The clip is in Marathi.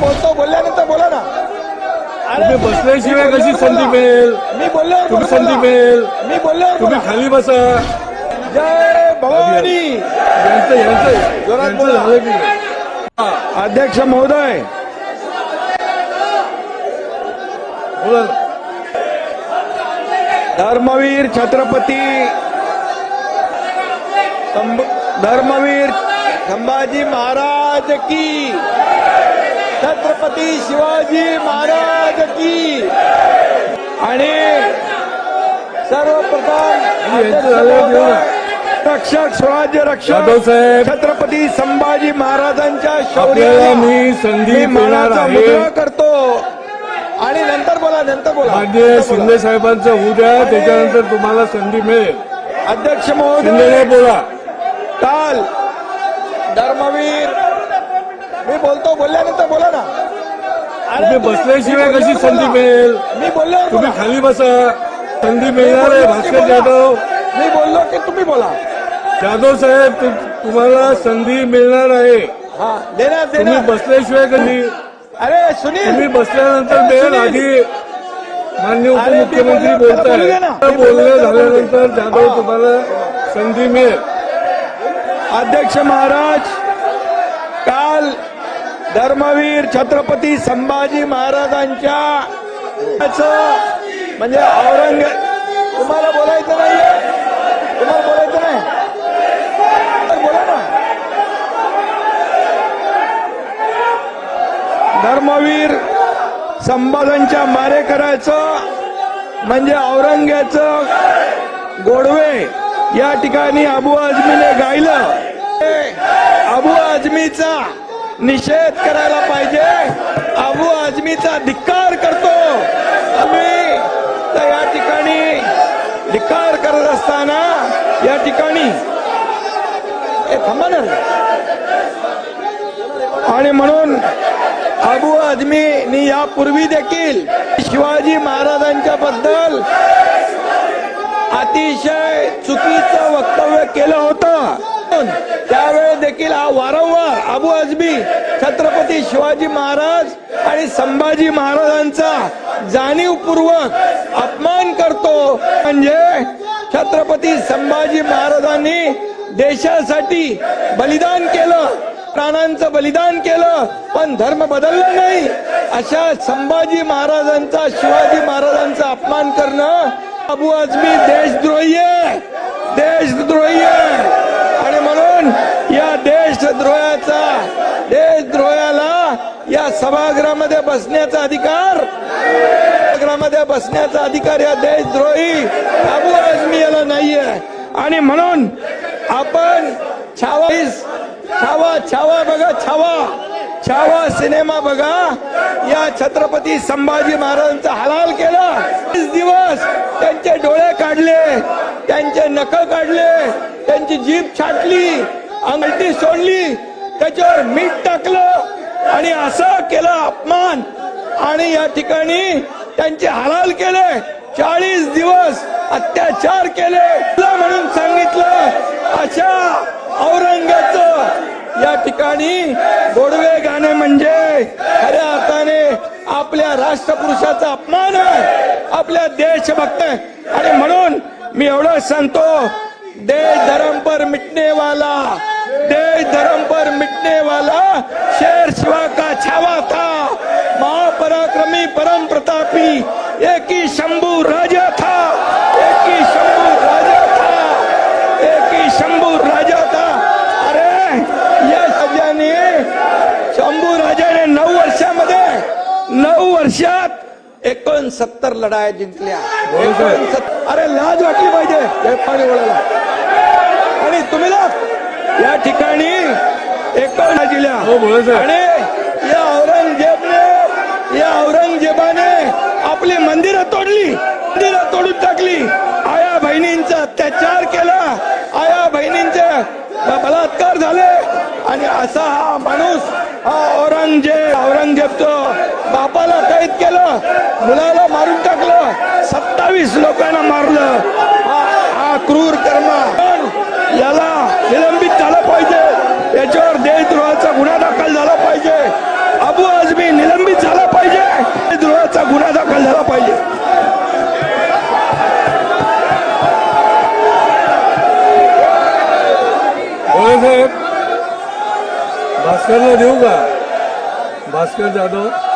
बोलतो बोलल्यानंतर बोला ना तुम्ही बसल्याशिवाय कशी संधी मिळेल मी बोलल्यावर तुम्ही. संधी मिळेल मी बोलल्यावर तुम्ही. खाली बसा जय भवानी यांचं यांचं जोरात यांचं बोला. झालं की नाही? अध्यक्ष महोदय बोला ना. धर्मवीर छत्रपती संभ- धर्मवीर संभाजी महाराज की छत्रपती शिवाजी महाराज की. आणि सर्वप्रथम? रक्षक स्वराज्य रक्षक साहेब. छत्रपती संभाजी महाराजांच्या शौर्याला मी संधी करतो. आणि नंतर बोला नंतर बोला. नंतर शिंदे. साहेबांचं होऊ द्या त्याच्यानंतर तुम्हाला संधी मिळेल. अध्यक्ष महोदय बोला. काल धर्मवीर. मी बोलतो बोलल्यानंतर बोला ना. तुम्ही बसल्याशिवाय कशी संधी मिळेल? मी बोललो तुम्ही खाली बसा संधी मिळणार आहे भास्कर जाधव. मी बोललो की तुम्ही बोला। जाधव साहेब तु- तुम्हाला संधी मिळणार आहे. हा देणार तुम्ही देणार. बसल्याशिवाय कधी? अरे सुनील. तुम्ही बसल्यानंतर मिळेल आधी मान्य अरे, उपमुख्यमंत्री मी बोललो, बोलू दे ना. बोलणं. झाल्यानंतर जाधव. तुम्हाला संधी मिळेल. अध्यक्ष महाराज काल धर्मवीर छत्रपती संभाजी महाराजांच्या म्हणजे औरंग तुम्हाला बोलायचं नाही तुम्हाला बोलायचं नाही? बोला ना. धर्मवीर संभाजांच्या मारेकऱ्याचं म्हणजे औरंग्याचं गोडवे या ठिकाणी अबू आझमीने गायलं. अबू आझमीचा निषेध करायला पाहिजे. अबू आजमीचा धिक्कार करतो. आम्ही तर या ठिकाणी धिक्कार करत असताना या ठिकाणी आणि म्हणून अबू आझमीनी यापूर्वी देखील शिवाजी महाराजांच्या बद्दल अतिशय चुकीचं वक्तव्य केलं होतं. त्यावेळेस देखील हा वारंवार अबू अजबी छत्रपती शिवाजी महाराज आणि संभाजी महाराजांचा जाणीवपूर्वक अपमान करतो. म्हणजे छत्रपती संभाजी महाराजांनी देशासाठी बलिदान केलं प्राणांचं बलिदान केलं पण धर्म बदलला नाही. अशा संभाजी महाराजांचा शिवाजी महाराजांचा अबू आझमी देशद्रोही आहे देशद्रोही आहे आणि म्हणून या देशद्रोहाचा देशद्रोहाला या सभागृहामध्ये बसण्याचा अधिकार सभागृहामध्ये बसण्याचा अधिकार या देशद्रोही अबू आजमी याला नाहीये. आणि म्हणून आपण छावाईस छावा छावा बघा छावा छावा सिनेमा बघा. या छत्रपती संभाजी महाराजांचा हलाल केला. तीस दिवस त्यांचे डोळे काढले त्यांचे नख काढले त्यांची जीभ छाटली अंगठी सोडली त्याच्यावर मीठ टाकलं आणि असं केलं अपमान. आणि या ठिकाणी त्यांचे हलाल केले चाळीस दिवस अत्याचार केले. म्हणून सांगितलं अशा औरंगाचं या ठिकाणी गोडवे गाणे म्हणजे खऱ्या अर्थाने आपल्या राष्ट्रपुरुषाचा अपमान आहे. आपल्या देशभक्त आहे. आणि म्हणून मी एवढं सांगतो देश धर्म पर मिटने वाला देश धर्म पर मिटने वाला शेर शिवा का छावा था महापराक्रमी परम प्रतापी एक ही शंभू राजा था एक ही शंभू राजा था एक ही शंभू राजा था अरे या राजाने शंभू राजाने नऊ वर्षामध्ये नऊ वर्षात एकोणसत्तर लढाया जिंकल्या. अरे लाज वाटली पाहिजे. पाणी वळायला आणि तुम्ही ना या ठिकाणी एकोण जिल्ह्या. हो. आणि या औरंगजेबने या औरंगजेबाने आपली मंदिरं तोडली. मंदिरं तोडून टाकली. आया बहिणींचा अत्याचार केला आया बहिणींचे बलात्कार झाले आणि असा हा माणूस हा औरंगजेब औरंगजेबचं बापाला कैद केलं मुलाला मारून टाकलं सत्तावीस लोकांना मारलं. हा हा क्रूर कर पण याला निलंबित झालं पाहिजे याच्यावर देशद्रोहाचा गुन्हा दाखल झाला पाहिजे अबू आझमी भास्करला देऊ का? भास्कर जाधव?